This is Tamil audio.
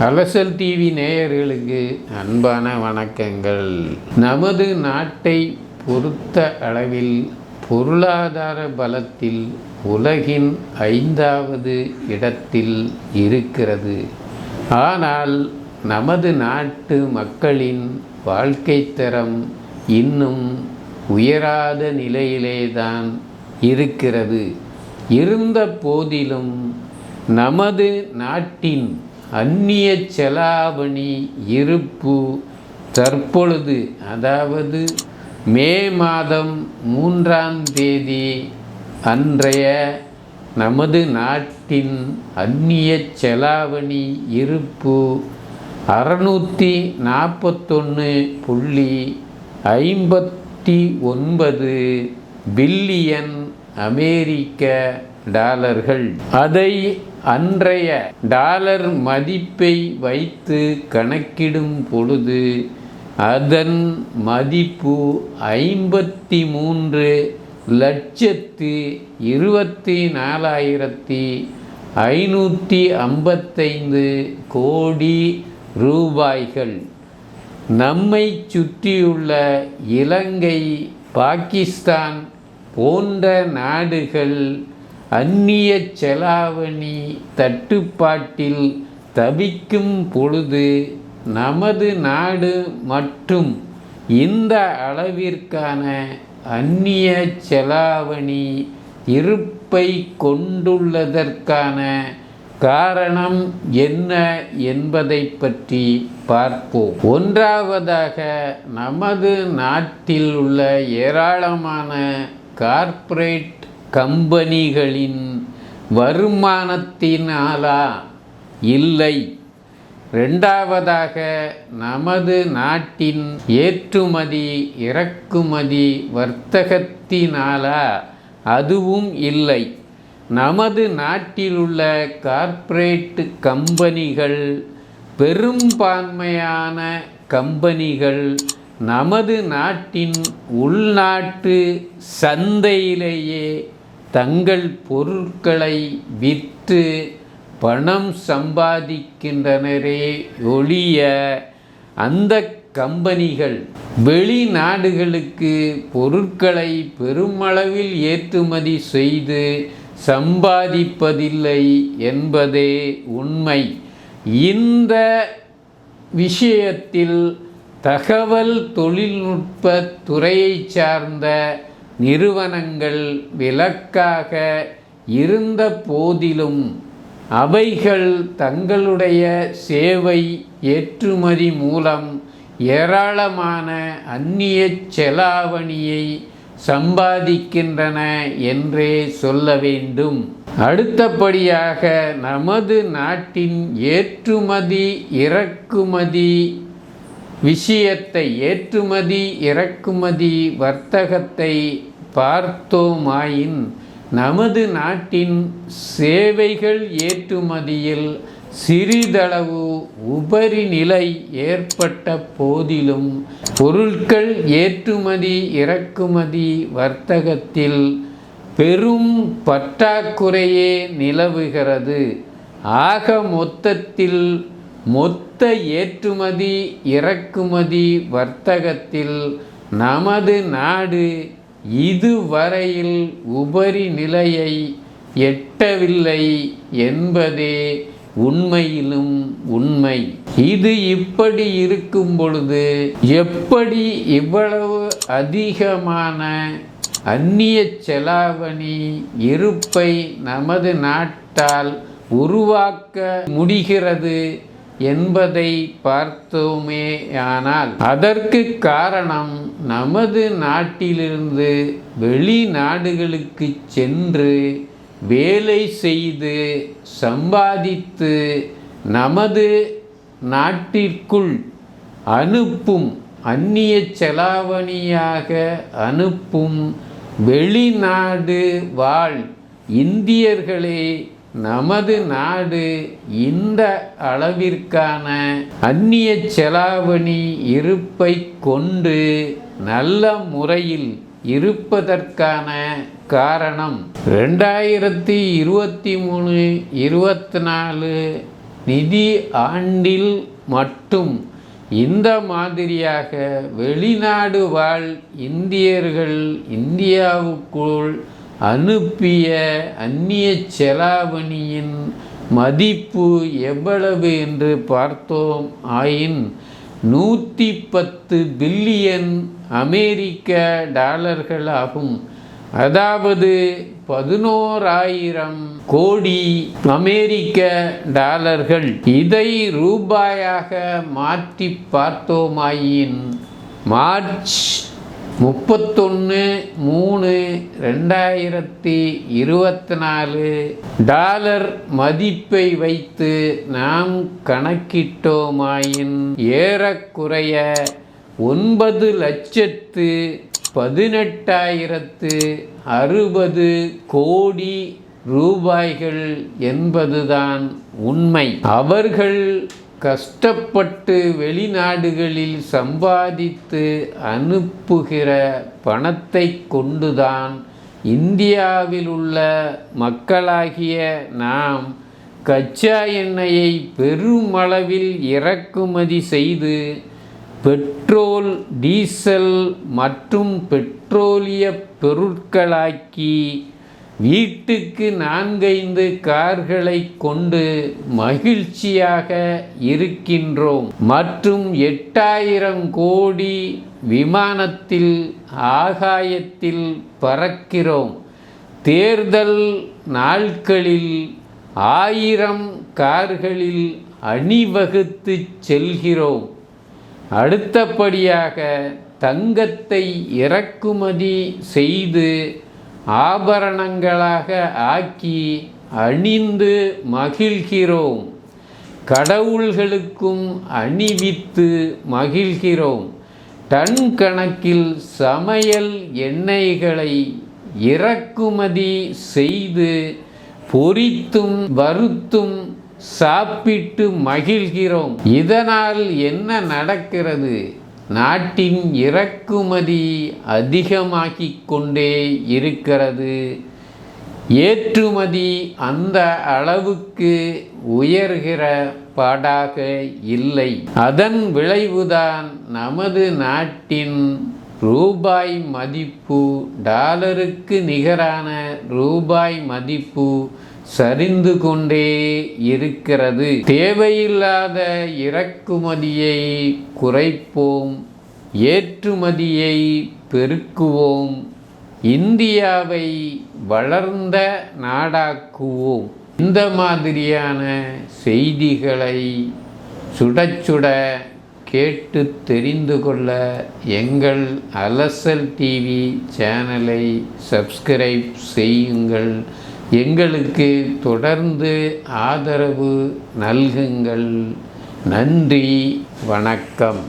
அலசல் டிவி நேயர்களுக்கு அன்பான வணக்கங்கள். நமது நாட்டை பொறுத்த அளவில் பொருளாதார பலத்தில் உலகின் ஐந்தாவது இடத்தில் இருக்கிறது. ஆனால் நமது நாட்டு மக்களின் வாழ்க்கை தரம் இன்னும் உயராத நிலையிலேதான் இருக்கிறது. இருந்த போதிலும் நமது நாட்டின் அந்நிய செலாவணி இருப்பு தற்பொழுது அதாவது மே மாதம் மூன்றாம் தேதி அன்றைய நமது நாட்டின் அந்நிய செலாவணி இருப்பு அறுநூற்றி நாற்பத்தொன்று புள்ளி ஐம்பத்தி ஒன்பது பில்லியன் அமெரிக்க டாலர்கள். அதை அன்றைய டாலர் மதிப்பை வைத்து கணக்கிடும் பொழுது அதன் மதிப்பு ஐம்பத்தி மூன்று லட்சத்து இருபத்தி நாலாயிரத்தி ஐநூற்றி ஐம்பத்தைந்து கோடி ரூபாய்கள். நம்மை சுற்றியுள்ள இலங்கை பாகிஸ்தான் போன்ற நாடுகள் அந்நிய செலாவணி தட்டுப்பாட்டில் தவிக்கும் பொழுது நமது நாடு மற்றும் இந்த அளவிற்கான அந்நிய செலாவணி இருப்பை கொண்டுள்ளதற்கான காரணம் என்ன என்பதை பற்றி பார்ப்போம். ஒன்றாவதாக நமது நாட்டில் உள்ள ஏராளமான கார்ப்பரேட் கம்பெனிகளின் வருமானத்தினாலா? இல்லை. ரெண்டாவதாக நமது நாட்டின் ஏற்றுமதி இறக்குமதி வர்த்தகத்தினாலா அதுவும் இல்லை. நமது நாட்டில் உள்ள கார்ப்பரேட் கம்பெனிகள் பெரும்பான்மையான கம்பெனிகள் நமது நாட்டின் உள்நாட்டு சந்தையிலேயே தங்கள் பொருட்களை விற்று பணம் சம்பாதிக்கின்றனரே ஒழிய அந்த கம்பெனிகள் வெளிநாடுகளுக்கு பொருட்களை பெருமளவில் ஏற்றுமதி செய்து சம்பாதிப்பதில்லை என்பதே உண்மை. இந்த விஷயத்தில் தகவல் தொழில்நுட்ப துறையை சார்ந்த நிறுவனங்கள் விலக்காக இருந்த போதிலும் அவைகள் தங்களுடைய சேவை ஏற்றுமதி மூலம் ஏராளமான அந்நிய செலாவணியை சம்பாதிக்கின்றன என்றே சொல்ல வேண்டும். அடுத்தபடியாக நமது நாட்டின் ஏற்றுமதி இறக்குமதி விஷயத்தை ஏற்றுமதி இறக்குமதி வர்த்தகத்தை பார்த்தோமாயின் நமது நாட்டின் சேவைகள் ஏற்றுமதியில் சிறிதளவு உபரி நிலை ஏற்பட்ட போதிலும் பொருட்கள் ஏற்றுமதி இறக்குமதி வர்த்தகத்தில் பெரும் பற்றாக்குறையே நிலவுகிறது. ஆக மொத்தத்தில் மொத்த ஏற்றுமதி இறக்குமதி வர்த்தகத்தில் நமது நாடு இதுவரையில் உபரி நிலையை எட்டவில்லை என்பதே உண்மையிலும் உண்மை. இது இப்படி இருக்கும் பொழுது எப்படி இவ்வளவு அதிகமான அந்நிய செலாவணி இருப்பை நமது நாட்டால் உருவாக்க முடிகிறது? என்பதை பார்த்தோமே ஆனால் அதற்கு காரணம் நமது நாட்டிலிருந்து வெளிநாடுகளுக்கு சென்று வேலை செய்து சம்பாதித்து நமது நாட்டிற்குள் அனுப்பும் அந்நிய செலாவணியாக அனுப்பும் வெளிநாடு வாழ் இந்தியர்களே நமது நாடு இந்த அளவிற்கான அந்நிய செலாவணி இருப்பை கொண்டு நல்ல முறையில் இருப்பதற்கான காரணம் ரெண்டாயிரத்தி இருபத்தி மூணு இருபத்தி நாலு நிதி ஆண்டில் மட்டும் இந்த மாதிரியாக வெளிநாடு வாழ் இந்தியர்கள் இந்தியாவுக்குள் அனுப்பிய அந்நிய செலாவணியின் மதிப்பு எவ்வளவு என்று பார்த்தோம். ஆயின் நூற்றி பத்து பில்லியன் அமெரிக்க டாலர்கள் ஆகும் அதாவது பதினோராயிரம் கோடி அமெரிக்க டாலர்கள். இதை ரூபாயாக மாற்றி பார்த்தோமாயின் மார்ச் முப்பத்தொன்று மூணு ரெண்டாயிரத்தி இருபத்தி நாலு டாலர் மதிப்பை வைத்து நாம் கணக்கிட்டோமாயின் ஏறக்குறைய ஒன்பது லட்சத்து பதினெட்டாயிரத்து அறுபது கோடி ரூபாய்கள் என்பதுதான் உண்மை. அவர்கள் கஷ்டப்பட்டு வெளிநாடுகளில் சம்பாதித்து அனுப்புகிற பணத்தை கொண்டுதான் இந்தியாவில் உள்ள மக்களாகிய நாம் கச்சா எண்ணெயை பெருமளவில் இறக்குமதி செய்து பெட்ரோல் டீசல் மற்றும் பெட்ரோலிய பொருட்களாக்கி வீட்டுக்கு நான்கைந்து கார்களை கொண்டு மகிழ்ச்சியாக இருக்கின்றோம். மற்றும் எட்டாயிரம் கோடி விமானத்தில் ஆகாயத்தில் பறக்கிறோம். தேர்தல் நாட்களில் ஆயிரம் கார்களில் அணிவகுத்து செல்கிறோம். அடுத்தபடியாக தங்கத்தை இறக்குமதி செய்து ஆபரணங்களாக ஆக்கி அணிந்து மகிழ்கிறோம். கடவுள்களுக்கும் அணிவித்து மகிழ்கிறோம். டன் கணக்கில் சமையல் எண்ணெய்களை இறக்குமதி செய்து பொரித்தும் வறுத்தும் சாப்பிட்டு மகிழ்கிறோம். இதனால் என்ன நடக்கிறது? நாட்டின் இறக்குமதி அதிகமாகி கொண்டே இருக்கிறது. ஏற்றுமதி அந்த அளவுக்கு உயர்கிற பாடாக இல்லை. அதன் விளைவுதான் நமது நாட்டின் ரூபாய் மதிப்பு டாலருக்கு நிகரான ரூபாய் மதிப்பு சரிந்து கொண்டே இருக்கிறது. தேவையில்லாத இறக்குமதியை குறைப்போம் ஏற்றுமதியை பெருக்குவோம் இந்தியாவை வளர்ந்த நாடாக்குவோம். இந்த மாதிரியான செய்திகளை சுட சுட கேட்டு தெரிந்து கொள்ள எங்கள் அலசல் டிவி சேனலை சப்ஸ்கிரைப் செய்யுங்கள். எங்களுக்கு தொடர்ந்து ஆதரவு நல்குங்கள். நன்றி வணக்கம்.